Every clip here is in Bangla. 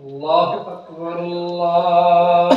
الله أكبر الله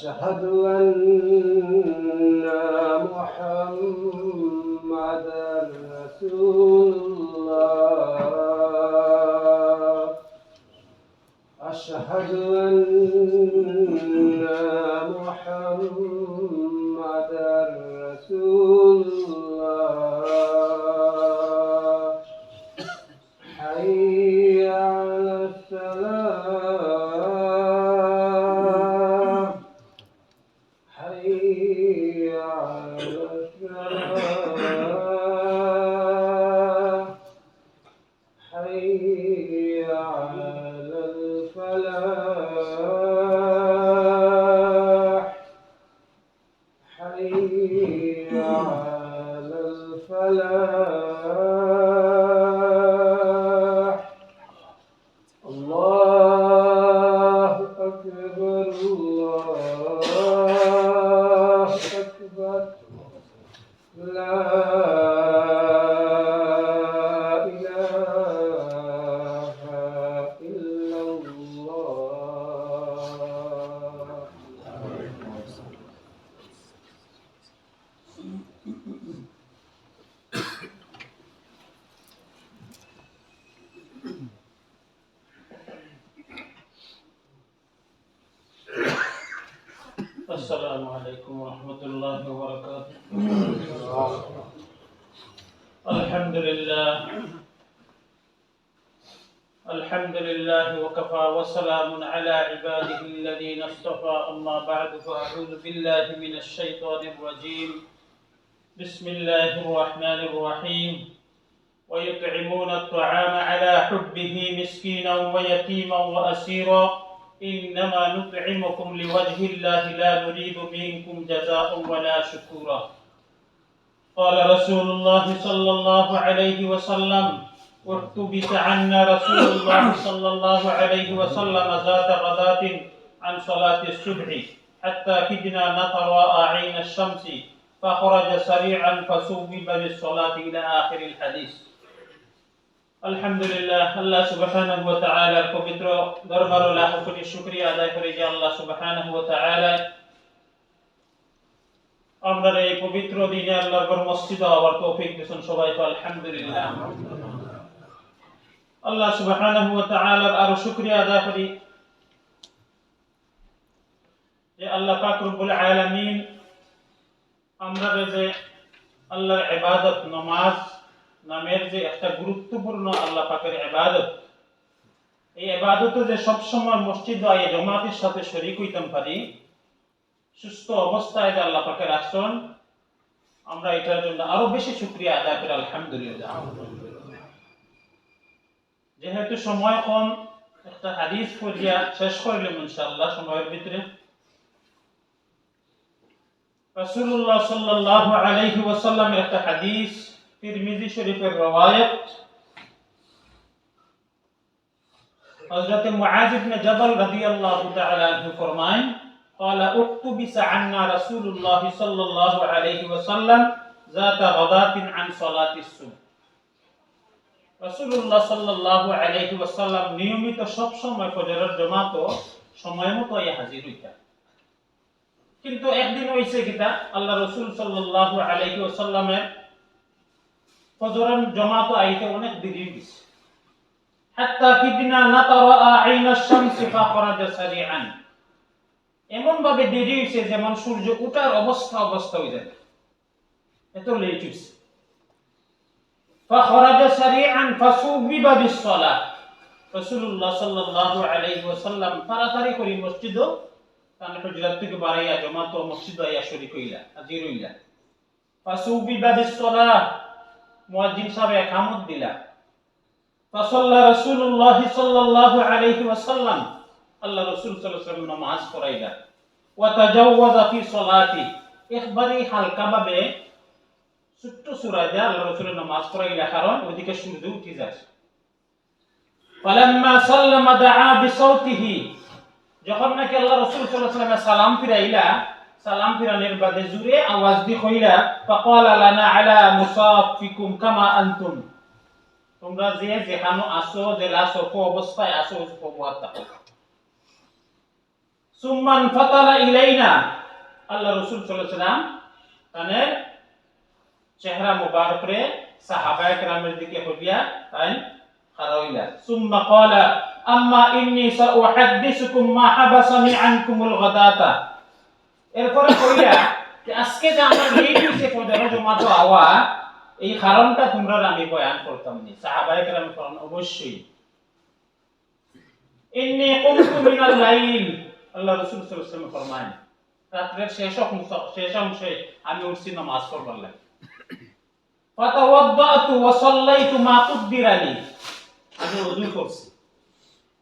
أشهد أن محمدا حي على الفلاح وسلام على عباده الذين اصطفى. أما بعد فأعوذ بالله من الشيطان الرجيم. بسم الله الرحمن الرحيم. ويطعمون الطعام على حبه مسكينا ويتيما وأسيرا. إنما نطعمكم لوجه الله لا نريد منكم جزاء ولا شكورا. قال رسول الله صلى الله عليه وسلم واحتبس عنا رسول الله صلى الله عليه وسلم ذات غداة عن صلاة الصبح حتى كدنا نتراءى عين الشمس فخرج سريعا فسوب بالصلاة إلى آخر الحديث আলহামদুলিল্লাহ আল্লাহ সুবহানাহু ওয়া তাআলার পবিত্র দরবার ও লাখ কোটি শুকরিয়া আদায় করি যে আল্লাহ সুবহানাহু ওয়া তাআলা আমরা এই পবিত্র দিনে আল্লাহর ঘর মসজিদে আবার তৌফিক দিয়েছেন সবাইকে আলহামদুলিল্লাহ আল্লাহ সুবহানাহু ওয়া তাআলার আরও শুকরিয়া আদায় করি। যে আল্লাহ পাক রব্বুল আলামিন আমরা যে আল্লাহর ইবাদত নামাজ নামের যে একটা গুরুত্বপূর্ণ আল্লাহ পাকের ইবাদত, এই ইবাদতে যে সবসময় মসজিদ আয়ে জমাতের সাথে শরীক হইতাম পারি, সুস্থ অবস্থায় যে আল্লাহ পাকের আসন, আমরা এটার জন্য আরও বেশি শুকরিয়া আদায় করি, আলহামদুলিল্লাহ। যেহেতু সময় কম একটা হাদিস পড়িয়া শেষ করলাম ইনশাআল্লাহ সময়ের ভিতরে রাসূলুল্লাহ সাল্লাল্লাহু আলাইহি ওয়াসাল্লামের একটা হাদিস তিরমিজি শরীফের রওয়ায়াত হযরত মুআজ ইবনে জাবাল রাদিয়াল্লাহু তাআলা আনহু ফরমায় قال اكتبس عنا رسول الله صلى الله عليه وسلم ذات غداة عن صلاة الصبح রাসূলুল্লাহ সাল্লাল্লাহু আলাইহি ওয়াসাল্লাম নিয়মিত সব সময় ফজরের জামাত সময় মতো হাজির কিন্তু একদিন হইছে আল্লাহ রাসূল সাল্লাল্লাহু আলাইহি ওয়াসাল্লামের ফজরের জামাত আইতে অনেক দেরি হইছে। হাত্তা নাতারা আইনা শামসি সারিআন। এমন ভাবে দেরি হইছে যেমন সূর্য উঠার অবস্থা অবস্থা হয়ে যায়। এত লেট হইছে। فخرج سريعا فصوب بالصلاة রাসূলুল্লাহ সাল্লাল্লাহু আলাইহি ওয়াসাল্লাম তাড়াতাড়ি করে মসজিদ তানে হুজরাত থেকে বাড়াইয়া জমা তো মসজিদ আইয়া শরীক হইলা হাজির হইলা ফাসুবি বাদিস সালাহ মুয়াজ্জিন সাহেব একামত দিলা ফাসাল্লা রাসূলুল্লাহ সাল্লাল্লাহু আলাইহি ওয়াসাল্লাম আল্লাহ রাসূল সাল্লাল্লাহু আলাইহি ওয়াসাল্লাম নামাজ পড়াইলা ওয়া তাজাওয়াজা ফি সালাতি একবারে হালকা ভাবে ছোট্ট সূরা দিয়া আল্লাহ রাসূলের নামাজ পড়াইলা কারণ ওইদিকে সূর্য উঠে যায়। ফালাম্মা সাল্লামা দাআ বিসাউতিহি। যখন নাকি আল্লাহ রাসূল সাল্লাল্লাহু আলাইহি ওয়াসাল্লাম সালাম ফিরাইলা, সালাম ফিরানের বাদে জুরে আওয়াজ দি কইলা, ফাকালা লানা আলা মুসাফিকুম কামা আনতুম। তোমরা যে যেখানে আসো যে লাসফ অবস্থায় আসো অবহাত থাকো। সুম্মান ফাতালা ইলাইনা। আল্লাহ রাসূল সাল্লাল্লাহু আলাইহি ওয়াসাল্লাম তানের চেহারা মুবারকরে সাহাবায়ে কেরামের দিকে হইয়া তাই খারাইলা সুম্মা ক্বালা আম্মা ইন্নী সাউহাদ্দিসুকুম মা হাবাসানি আনকুমুল গাদাতা। এরপরে কইলা যে, আজকে যে আমরা লেট হইছে ফজর জমাতো আওয়া, এই কারণটা তোমরা আমি বয়ান করতাম নি। সাহাবায়ে কেরাম করেন অবশ্যই। ইন্নী কুমতু মিনাল লাইল। আল্লাহ রাসূল সাল্লাল্লাহু আলাইহি ওয়াসাল্লাম ফরমান রাত্রের শেষ অংশ, শেষ অংশে আমি উঠছি নামাজ পড়বার লাগে। ফাতাওয়াদ্দাতু ওয়া মা কুদ্দিরা লি আমি করছি।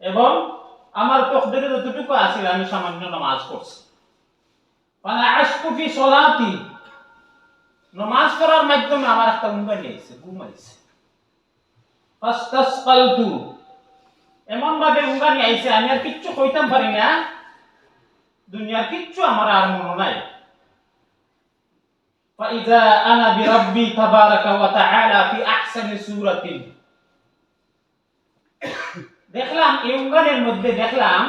এবং আমার তকদিরে যতটুকু আছিল, আমি সামান্য নামাজ পড়ছি। মানে আশকু ফি সলাতি। নামাজ পড়ার মাধ্যমে আমার একটা উঙ্গানি আইছে ঘুমাইছে ফাস্তাসকালতু। এমন ভাবে উঙ্গানি আইছে, আমি আর কিচ্ছু কইতাম পারি না। দুনিয়ার কিচ্ছু আমার আর মনে নাই। فإذا أنا بربي تبارك وتعالى في أحسن سورة দেখলাম এই উঙ্গানের মধ্যে দেখলাম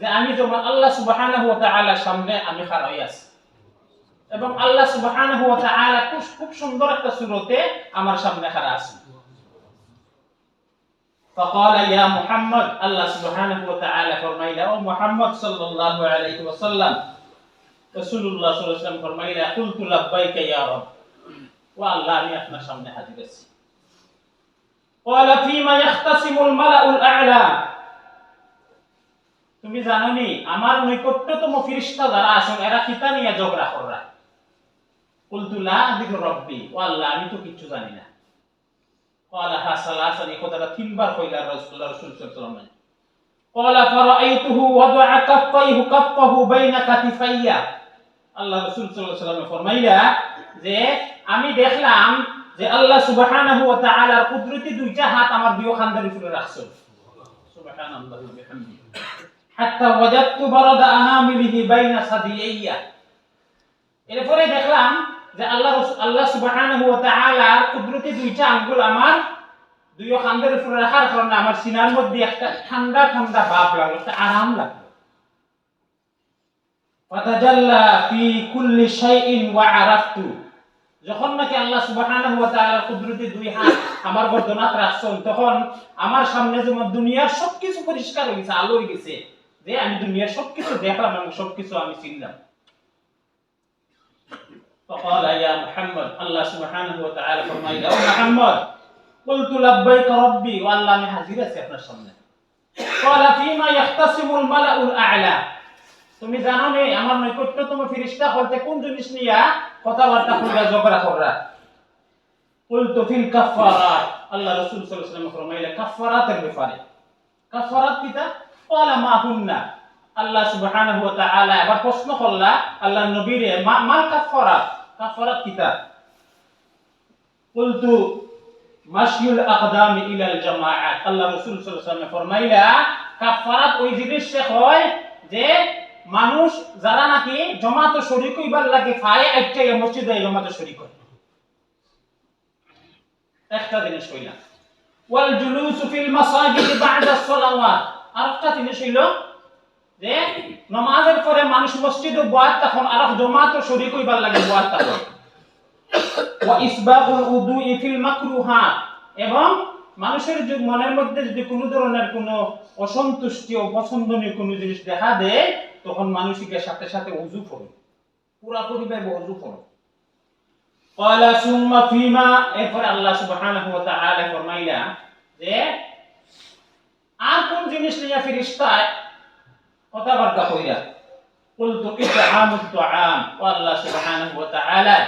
যে আমি যেমন আল্লাহ সুবহানাহু ওয়া তাআলার সামনে আমি খাড়াই আছি এবং আল্লাহ সুবহানাহু ওয়া তাআলা খুব খুব সুন্দর একটা সূরতে আমার সামনে খাড়া আছে فقال يا محمد الله سبحانه وتعالى فرمائلا او محمد صلى الله عليه وسلم رسول الله صلى الله عليه وسلم فرمائلا قلت لبيك يا رب والله আমি আপনার সামনে হাজির আছি قال فيما يختصم الملأ الأعلى তুমি জানো নি আমার নৈকট্যতম ফিরিস্তা যারা আছেন এরা কিতা নিয়ে ঝগড়া করা কুলতু লা আদিকু রব্বি ও আল্লাহ আমি তো কিচ্ছু জানি না قال ها ثلاثا কথাটা তিনবার কইলা রাসূলুল্লাহ রাসূল সাল্লাল্লাহু আলাইহি قال فرأيته وضع كفيه كفه بين كتفي আল্লাহ রাসূল সাল্লাল্লাহু আলাইহি ওয়াসাল্লাম ফরমাইলা যে, আমি দেখলাম যে আল্লাহ সুবহানাহু ওয়া তাআলার কুদরতি দুইটা হাত আমার দুই খান্দার উপরে রাখছেন হাত্তা ওয়াজাদতু বারাদা আনামিলিহি বাইনা সাদিয়াইয়া। এরপরে দেখলাম যে আল্লাহ আল্লাহ সুবহানাহু ওয়া তাআলার কুদরতি দুইটা আঙ্গুল আমার দুই খান্দার উপরে রাখার কারণে আমার সিনার মধ্যে একটা ঠান্ডা ঠান্ডা ভাব লাগল, একটা আরাম লাগল। ফাতাজাল্লা ফি কুল্লি শাইইন ওয়া আরাফতু যখন নাকি আল্লাহ সুবহানাহু ওয়া তাআলা কুদরতি দুই হাত আমার গর্দনাত রাখছেন তখন আমার সামনে যেমন দুনিয়ার সবকিছু পরিষ্কার হয়ে গেছে আলো হয়ে গেছে যে আমি দুনিয়ার সবকিছু দেখলাম এবং সবকিছু আমি চিনলাম فقال يا محمد الله سبحانه وتعالى فرمائل يا محمد قلت لبيك ربي والله আমি হাজির আছি আপনার সামনে قال فيما يختصم الملأ الأعلى তুমি জানো নে, আমার নৈকট্যতম ফিরিস্তা করতে কোন জিনিস নিয়া কথাবার্তা করবা, ঝগড়া করবা? কুলতু ফিল কাফফারাত। আল্লাহ রাসূল সাল্লাল্লাহু ফরমাইলে কাফফারাতের ব্যাপারে। কাফফারাত কিতা ক্বালা মা হুন্না। আল্লাহ সুবহানাহু ওয়া তাআলা এবার প্রশ্ন করলা, আল্লাহ নবীরে, মা মা কাফফারাত? কাফফারাত কিতা কুলতু মাশিউল আকদাম ইলাল জামাআত। আল্লাহ রাসূল সাল্লাল্লাহু ফরমাইলা, কাফফারাত ওই জিনিস হয় যে মানুষ যারা নাকি জমাতে শরীক হইবার লাগে ফায়ে একটা মসজিদে জমাতে শরীক একটা জিনিস কইলাম ওয়াল জুলুসু ফিল মাসাজিদ বা'দা আরেকটা জিনিস হইল যে নামাজের পরে মানুষ মসজিদে বয়াত তখন আর জমাতে লাগে বয়াত তখন। ওয়া ফিল মাকরুহাত। এবং মানুষের মনের মধ্যে যদি কোনো ধরনের কোনো অসন্তুষ্টি অপছন্দনীয় কোনো জিনিস দেখা দেয় তখন মানুষকে সাথে সাথে উজু করো পুরাপুরি ভাবে উজু করো قال ثم فيما এরপর আল্লাহ সুবহানাহু ওয়া তাআলা ফরমাইলা যে আর কোন জিনিস নিয়ে ফেরেশতা কথাবার্তা কইরা قلت إطعام الطعام والله سبحانه وتعالى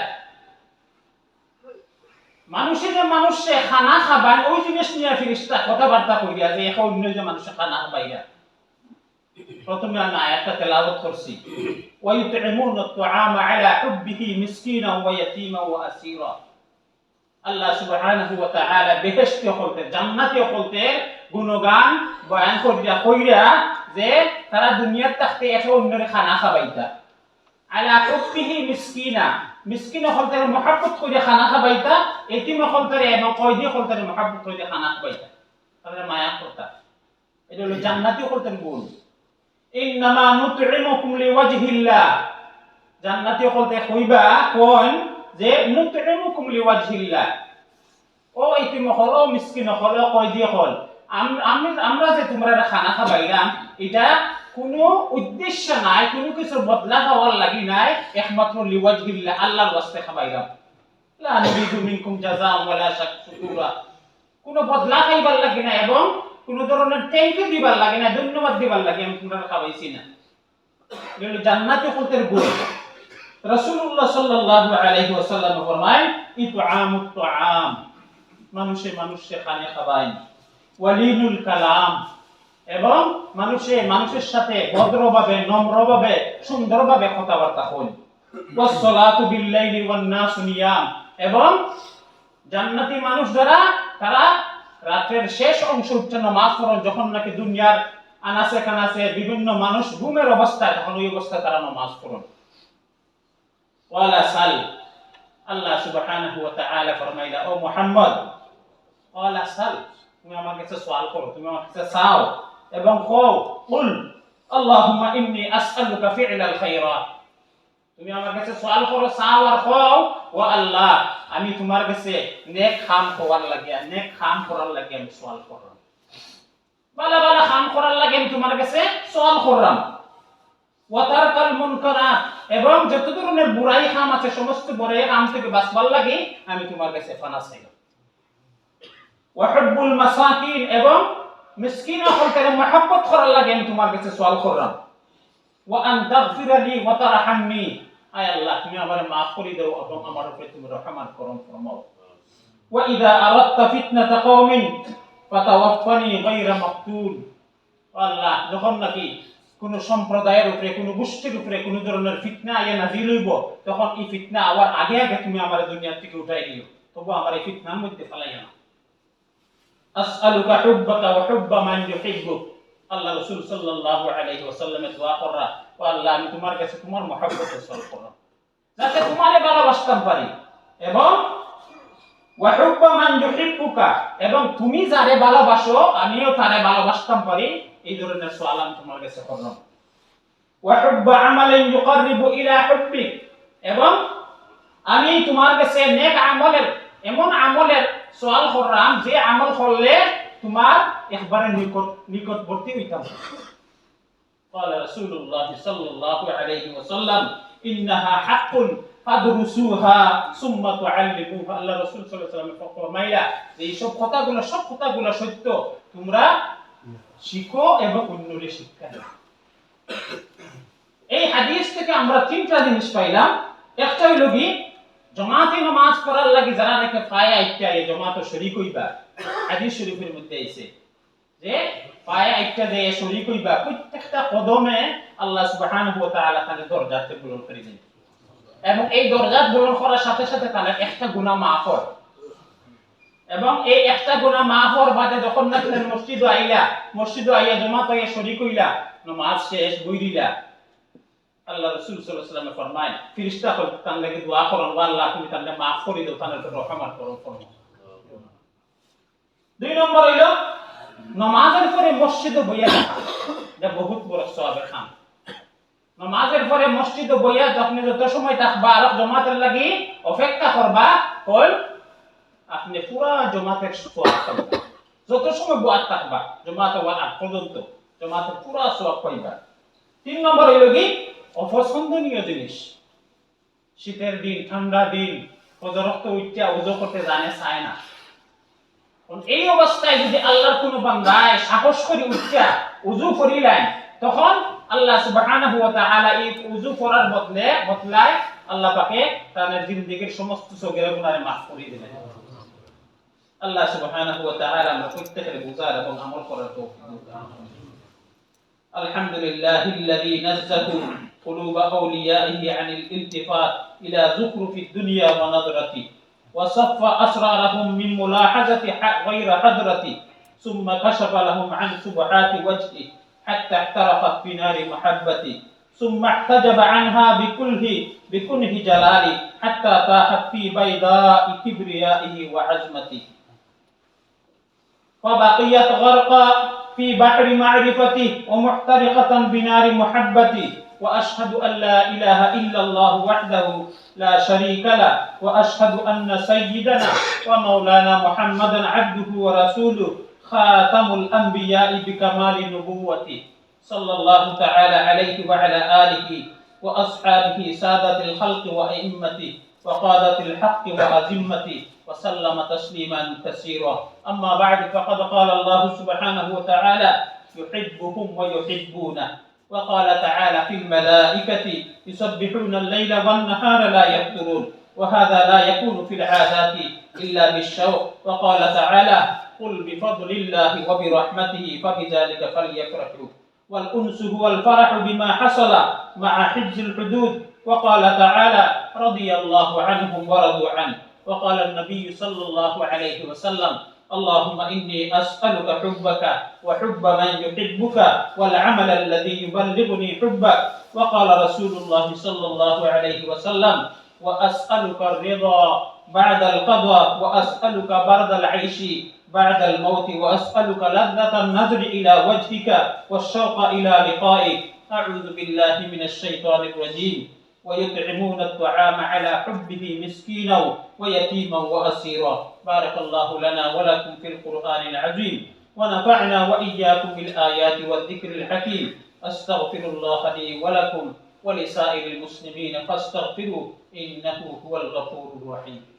মানুষে যে মানুষে খানা খাবান ওই জিনিস নিয়ে ফিরিস্তা কথাবার্তা কইয়া যে এখন অন্য যে মানুষে খানা খাবাইয়া প্রথমে আমি আয়াতটা তেলাওয়াত করছি। ওয়ায়ুতঈমুন আত-তুআম আলা হুববিহি মিসকিনা ওয়া ইয়াতীমা ওয়া আসীরা। আল্লাহ সুবহানাহু ওয়া তাআলা বেহেশতে হলতে জান্নাতে হলতে গুণগান, বয়ান করিয়া কইরা যে তারা দুনিয়ার থাকতে একে অন্যের খানা খাবাইতা। আলা হুববিহি মিসকিনা। মিসকিন হলতে মহাব্বত কইরা খানা খাবাইতা। এতিম হলতে এবং কয়দি হলতে মহাব্বত কইরা খানা খাবাইতা। তাদের মায়া করতা এটা হলো জান্নাতি হলতেন গুণ। ইন্নামা নুতইমুকুম লিওয়াজহিল্লাহ। জান্নাতি হলতে কইবা কোন? যে নুতইমুকুম লিওয়াজহিল্লাহ। ও ইতিম হল ও মিসকিন হল কয়দি হল আমি আমরা যে তোমরা খানা খাবাইলাম, এটা কোনো উদ্দেশ্য নাই, কোনো কিছু বদলা খাওয়ার লাগি নাই, একমাত্র লিওয়াজহিল্লাহ আল্লাহর ওয়াস্তে খাবাইলাম। লা নুরিদু মিনকুম জাযাআ ওয়ালা শাকুরা কোনো বদলা খাইবার লাগে না এবং কোনো ধরনের থ্যাংক ইউ দিবার লাগে না, ধন্যবাদ দিবার লাগে, আমি তোমরা খাওয়াইছি না। এগুলো জান্নাতে গুণ। সাল্লাল্লাহু আলাইহি ওয়াসাল্লাম ফরমায় ইতআমুত তুআম মানুষে মানুষে খানে কালাম। এবং মানুষে মানুষের সাথে ভদ্রভাবে, নম্রভাবে, সুন্দরভাবে কথাবার্তা হন ওয়াসসালাতু বিল্লাইলি ওয়ান নাসু নিয়াম। এবং জান্নাতি মানুষ যারা, তারা রাতের শেষ অংশ নামাজ পড়েন যখন নাকি দুনিয়ার আনাসে কানাসে বিভিন্ন মানুষ ঘুমের অবস্থায় তখন ওই অবস্থায় তারা নামাজ পড়েন ওয়ালা সাল, আল্লাহ সুবহানাহু ওয়া তাআলা ফরমাইলা, ও মুহাম্মদ, ওয়ালা সাল, তুমি আমার কাছে সওয়াল করো, তুমি আমার কাছে চাও এবং কও, কুল, আল্লাহুম্মা ইন্নী আসআলুকা ফি'লাল খায়রাত তুমি আমার কাছে সওয়াল করো চাও আর কও, ও আল্লাহ, আমি তোমার কাছে নেক খাম করার লাগে নেক খাম করার লাগে আমি সওয়াল করলাম। বালা বালা কাম করার লাগে আমি তোমার কাছে সওয়াল করলাম। ওয়াতারকাল মুনকারাত এবং যত ধরনের বুড়াই কাম আছে, সমস্ত বুড়াই কাম থেকে বাঁচবার লাগে আমি তোমার কাছে ফানা চাইলাম। ওয়াহুব্বুল মাসাকিন, এবং মিসকিন হলকে মহব্বত করার লাগে আমি তোমার কাছে সওয়াল করলাম। ওয়া আন তাগফিরা লি ওয়া তারহামনি আয় আল্লাহ তুমি আমারে maaf করে দাও এবং আমার উপরে তুমি রহমত করো ফরমাও ওয়া ইযা আরাদতা ফিতনাতা কওমিন ফাতাওয়াফানি গায়রা মাকতুল আল্লাহ যখন নাকি কোন সম্প্রদায়ের উপরে কোন গোষ্ঠীর উপরে কোন ধরনের ফিতনা আইয়া নাজিল হইব তখন এই ফিতনা আবার আগে আগে তুমি আমার দুনিয়া থেকে উঠাই দিও তবু আমার এই ফিতনার মধ্যে ফেলাইয়া না আসআলুকা হুব্বাকা ওয়া হুব্বা মান ইউহিব্বুক আল্লাহ রাসূল সাল্লাল্লাহু আলাইহি ওয়াসাল্লামে দোয়া করা ও আল্লাহ, আমি তোমার কাছে তোমার মহব্বত হাসিল করলাম। যাতে তোমারে ভালোবাসতাম পারি। এবং এবং তুমি যারে ভালোবাসো, আমিও তারে ভালোবাসতাম পারি। এই ধরনের সওয়াল আমি তোমার কাছে করলাম। এবং আমি তোমার কাছে নেক আমলের, এমন আমলের সওয়াল করলাম যে আমল করলে তোমার একবারে নিকট নিকটবর্তী হইতাম قال رسول الله صلى الله عليه وسلم إنها حق فادرسوها ثم تعلموها আল্লাহ রাসূল সাল্লাল্লাহু আলাইহি ওয়াসাল্লাম ফরমাইলা যে এই সব কথাগুলো সব কথাগুলো সত্য তোমরা শিখো এবং অন্যরে শিক্ষা দাও এই হাদিস থেকে আমরা তিনটা জিনিস পাইলাম একটা হইল কি জমাতে নামাজ পড়ার লাগি যারা নাকি পায় আইটা এই জমাত শরীক হইবা হাদিস শরীফের মধ্যে যে, পায়ে শরীক হইবা প্রত্যেকটা কদমে আল্লাহ সুবহানাহু ওয়া তাআলা দরজাতে পূরণ করে দেন। এবং এই পূরণ করার সাথে সাথে তাহলে একটা গুনাহ মাফ হয়। এবং এই একটা গুনাহ মাফ হওয়ার বাদে যখন না তুমি মসজিদে আইলা, মসজিদে আইয়া জমা পাইয়া শরীক হইলা নামাজ শেষ, বই দিলা। আল্লাহ রাসূল সাল্লাল্লাহু আলাইহি ওয়াসাল্লাম ফরমায়, ফেরেশতা কল তান লাগি দোয়া করন আল্লাহ তুমি তানকে মাফ করে দাও রহমত দুই নম্বর হইল, নামাজের পরে মসজিদে বইয়া থাকা বহুত বড় সওয়াবের কাম। নামাজের পরে মসজিদে বইয়া আপনি যত সময় থাকবা, আর জমাতের লাগি অপেক্ষা করবা হল আপনি পুরা জমাতের সওয়াব পাবেন যত সময় বয়াত থাকবা, জমাতে হওয়ার আগ পর্যন্ত, জমাতে পুরা সওয়াব পাইবা। তিন নম্বর হইল কি? অপছন্দনীয় জিনিস। শীতের দিন ঠান্ডা দিন রক্ত উঠতে উজো করতে জানে চায় না। এই অবস্থায় যদি আল্লাহর কোন বান্দায় সাহস করে উঠছা উজু করিলেন তখন আল্লাহ সুবহানাহু ওয়া তাআলা এই উযু করার বদলে বদলায় আল্লাহ পাকে তার জিন্দেগীর সমস্ত সগীরা গুনাহে মাফ করে দিলেন আল্লাহ সুবহানাহু ওয়া তাআলা আমরা প্রত্যেকের বুঝার এবং আমল করার তৌফিক দান করুন الحمد لله الذي نزه قلوب أوليائه عن الالتفات إلى زخرف الدنيا ونظرته وصف أسرارهم من ملاحظة غير حضرته ثم كشف لهم عن سبحات وجهه حتى احترقت في نار محبته ثم احتجب عنها بكله بكنه جلاله حتى طاحت في بيضاء كبريائه وعزمته فبقيت غرقا في بحر معرفته ومحترقة بنار محبته. وأشهد أن لا إله إلا الله وحده لا شريك له وأشهد أن سيدنا ومولانا محمدا عبده ورسوله خاتم الأنبياء بكمال نبوته صلى الله تعالى عليه وعلى آله وأصحابه سادة الخلق وأئمته وقادة الحق وأزمته وسلم تسليما كثيرا. أما بعد فقد قال الله سبحانه وتعالى يحبهم ويحبونه. وقال تعالى في الملائكة يسبحون الليل والنهار لا يفترون وهذا لا يكون في العادات إلا بالشوق. وقال تعالى قل بفضل الله وبرحمته فبذلك فليفرحوا. والأنس هو الفرح بما حصل مع حفظ الحدود. وقال تعالى رضي الله عنهم ورضوا عنه. وقال النبي صلى الله عليه وسلم اللهم إني أسألك حبك وحب من يحبك والعمل الذي يبلغني حبك. وقال رسول الله صلى الله عليه وسلم وأسألك الرضا بعد القضاء وأسألك برد العيش بعد الموت وأسألك لذة النظر إلى وجهك والشوق إلى لقائك. أعوذ بالله من الشيطان الرجيم. ويطعمون الطعام على حبه مسكينا ويتيما وأسيرا. بارك الله لنا ولكم في القرآن العظيم. ونفعنا وإياكم بالآيات والذكر الحكيم. أستغفر الله لي ولكم ولسائر المسلمين فاستغفروه إنه هو الغفور الرحيم.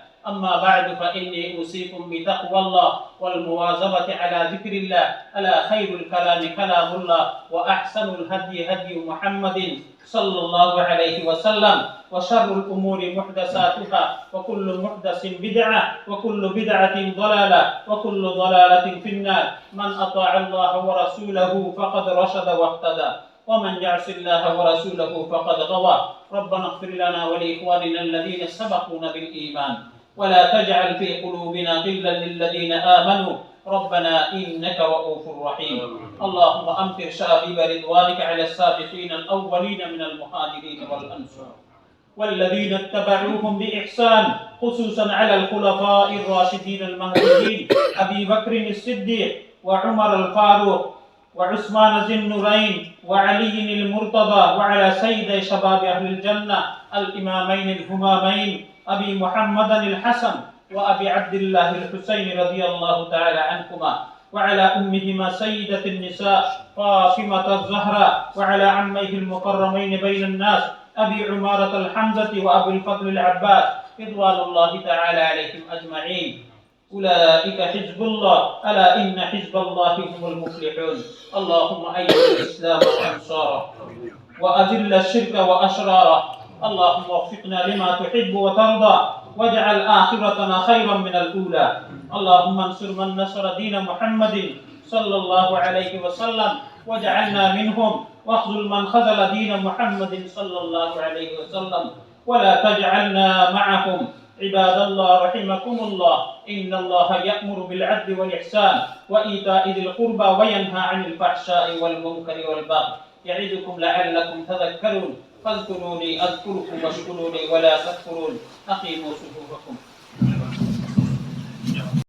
أما بعد فإني أوصيكم بتقوى الله والمواظبة على ذكر الله. ألا خير الكلام كلام الله وأحسن الهدي هدي محمد صلى الله عليه وسلم وشر الأمور محدثاتها وكل محدث بدعة وكل بدعة ضلالة وكل ضلالة في النار. من أطاع الله ورسوله فقد رشد واهتدى ومن يعص الله ورسوله فقد غوى. ربنا اغفر لنا ولإخواننا الذين سبقونا بالإيمان. ولا تجعل في قلوبنا غلا للذين آمنوا. ربنا إنك رؤوف رحيم. اللهم أمطر شابيب رضوانك على السابقين الأولين من المهاجرين والأنصار. والذين اتبعوهم بإحسان خصوصا على الخلفاء الراشدين المهديين أبي بكر الصديق وعمر الفاروق وعثمان ذي النورين وعلي المرتضى وعلى سيد شباب أهل الجنة الإمامين الهمامين أبي محمد الحسن وأبي عبد الله الحسين رضي الله تعالى عنهما وعلى أمهما سيدة النساء فاطمة الزهراء وعلى عميه المكرمين بين الناس أبي عمارة الحمزة وأبي الفضل العباس رضوان الله تعالى عليهم أجمعين. أولئك حزب الله ألا إن حزب الله هم المفلحون. اللهم أيد الإسلام وأنصاره وأذل الشرك وأشراره اللهم وفقنا لما تحب وترضى واجعل آخرتنا خيرا من الأولى. اللهم انصر من نصر دين محمد صلى الله عليه وسلم واجعلنا منهم واخذل من خذل دين محمد صلى الله عليه وسلم. ولا تجعلنا معهم. عباد الله رحمكم الله. إن الله يأمر بالعدل والإحسان وإيتاء ذي القربى وينهى عن الفحشاء والمنكر والبغي. يعظكم لعلكم تذكرون. فاذكروني أذكركم واشكروني ولا تكفرون. أقيموا صفوفكم.